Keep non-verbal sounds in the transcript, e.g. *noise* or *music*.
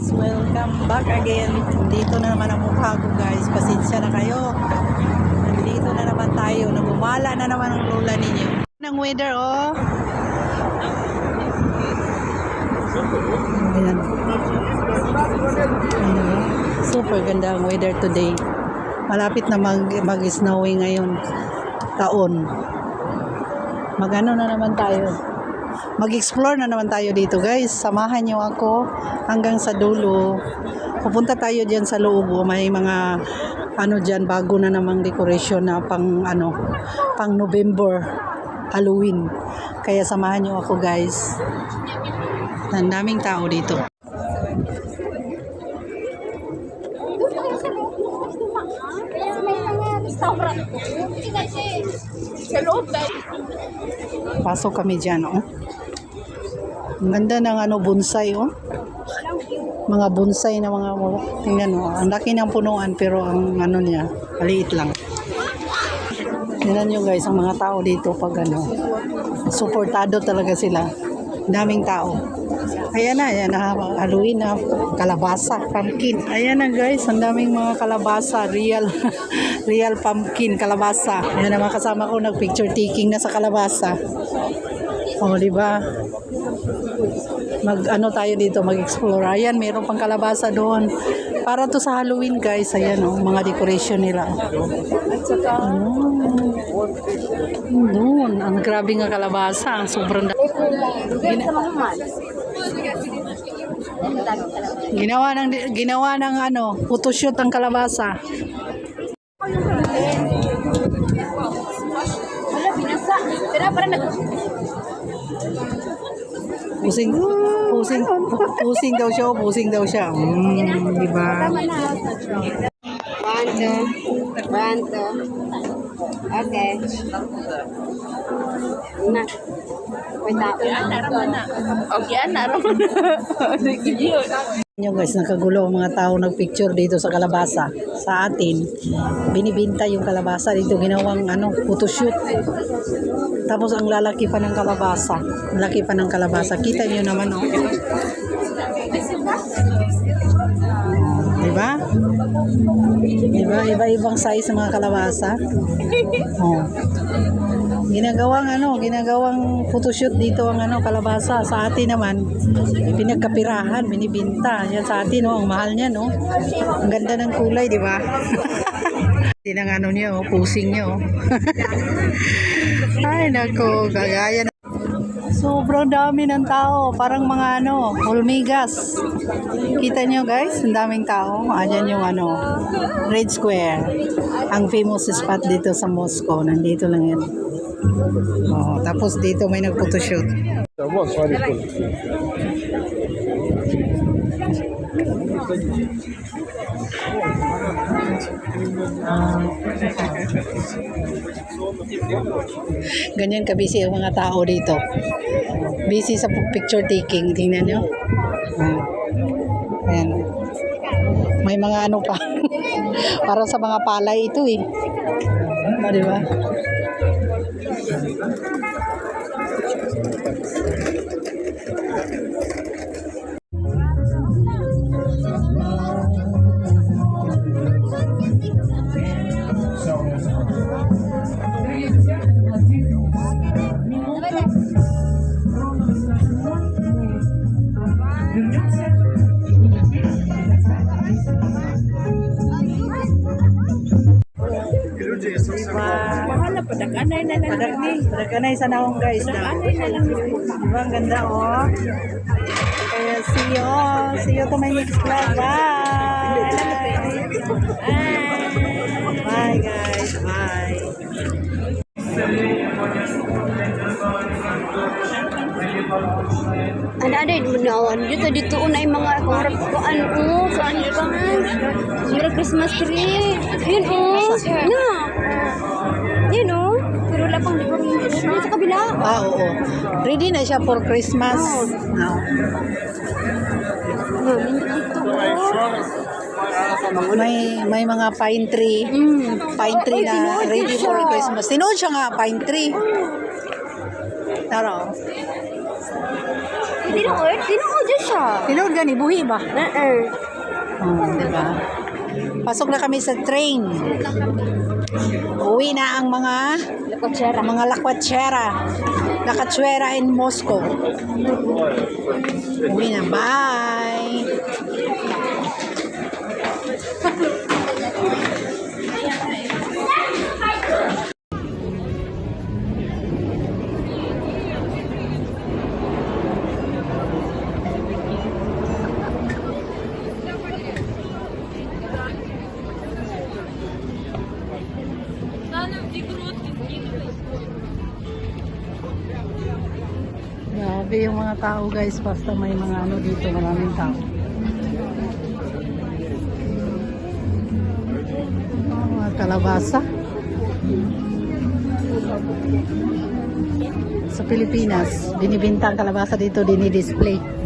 Welcome back again. Dito na naman ang mukha ko guys. Pasensya na kayo. Nandito na naman tayo. Nagumala na naman ang lola ninyo. Ng weather oh. Ayan. Super ganda ang weather today. Malapit na mag, mag-snowy ngayon. Taon. Magano na naman tayo. Mag-explore na naman tayo dito guys. Samahan niyo ako hanggang sa dulo. Pupunta tayo diyan sa loob. May mga ano diyan bago na namang decoration na pang ano pang November Halloween. Kaya samahan niyo ako guys. Ang daming tao dito. Sa loob dahil Pasok kami diyan oh. Ang ganda ng ano bonsai oh. Mga bonsai na mga tingnan mo. Ang laki ng punuan pero ang ano niya maliit lang. Tingnan nyo guys ang mga tao dito pag ano. Suportado talaga sila. Daming tao. Ayan na, ayan na, Halloween na, kalabasa, pumpkin. Ayan na guys, ang daming mga kalabasa, real, *laughs* real pumpkin, kalabasa. Ayan na mga kasama ko, nag-picture taking na sa kalabasa. O, di ba? Mag, ano tayo dito, mag-explore. Ayan, meron pang kalabasa doon. Para to sa Halloween guys, ayan o, mga decoration nila. Oh, doon, ang grabe nga kalabasa, ang sobrang Ginawa ng ginawa ng ano, photoshoot ang kalabasa. wala binasa. Pero para nag Pusing, pusing, pusing daw siya, pusing daw siya. Mm, di ba? One, two. One, two. Okay. Na. Wait up. Okay, naroon. *laughs* Nyo guys, nakagulo ang mga tao nagpicture dito sa kalabasa. Sa atin, binibinta yung kalabasa dito, ginawang ano, photoshoot. Tapos ang lalaki pa ng kalabasa. Laki pa ng kalabasa. Kita nyo naman, oh. Diba? Diba? Iba-ibang size ng mga kalabasa. Oh. Ginagawang ano, ginagawang photoshoot dito ang ano, kalabasa. Sa atin naman, pinagkapirahan, binibinta. Yan sa atin, no, ang mahal niya, no. Ang ganda ng kulay, di ba? *laughs* Hindi ng ano niya, oh, pusing niya, oh. *laughs* Ay, nako, gagaya na. Sobrang dami ng tao, parang mga ano, hulmigas. Kita nyo guys, ang daming tao. Ayan yung ano, Red Square. Ang famous spot dito sa Moscow. Nandito lang yan. Oh, tapos dito may nagphotoshoot. Tapos, sorry po. Ganyan kabisi ang mga tao dito. Busy sa picture taking. Tingnan nyo. Ayan. May mga ano pa. *laughs* Parang sa mga palay ito eh. Ano, di ba? Mahal na padaganay na lang. Padag ni, padaganay sa naong guys na. Diba ang ganda oh. Kaya see you, see you to my next vlog. Bye! Bye! Bye guys, bye! Ano ano yung manawan dito dito unay mga kumurap kuan oh kuan ka Mura Christmas tree. Yun oh. Na. Yun oh. Pero wala pang decoration sa kabila. Ah, oo. Ready na siya for Christmas. Ah. No, dito oh. May may mga pine tree. Mm. Pine tree na ready for Christmas. Tinood siya nga, pine tree. Taro. Na oh, Diyos siya. Tinuod gani, buhi ba? Uh-uh. Oh, di ba? Pasok na kami sa train. Uwi na ang mga Lakotsera. mga lakwatsera. Lakatswera in Moscow. Uwi na. Bye! Yung mga tao guys, basta may mga ano dito, maraming tao. Oh, mga kalabasa. Sa Pilipinas, binibinta ang kalabasa dito, dinidisplay.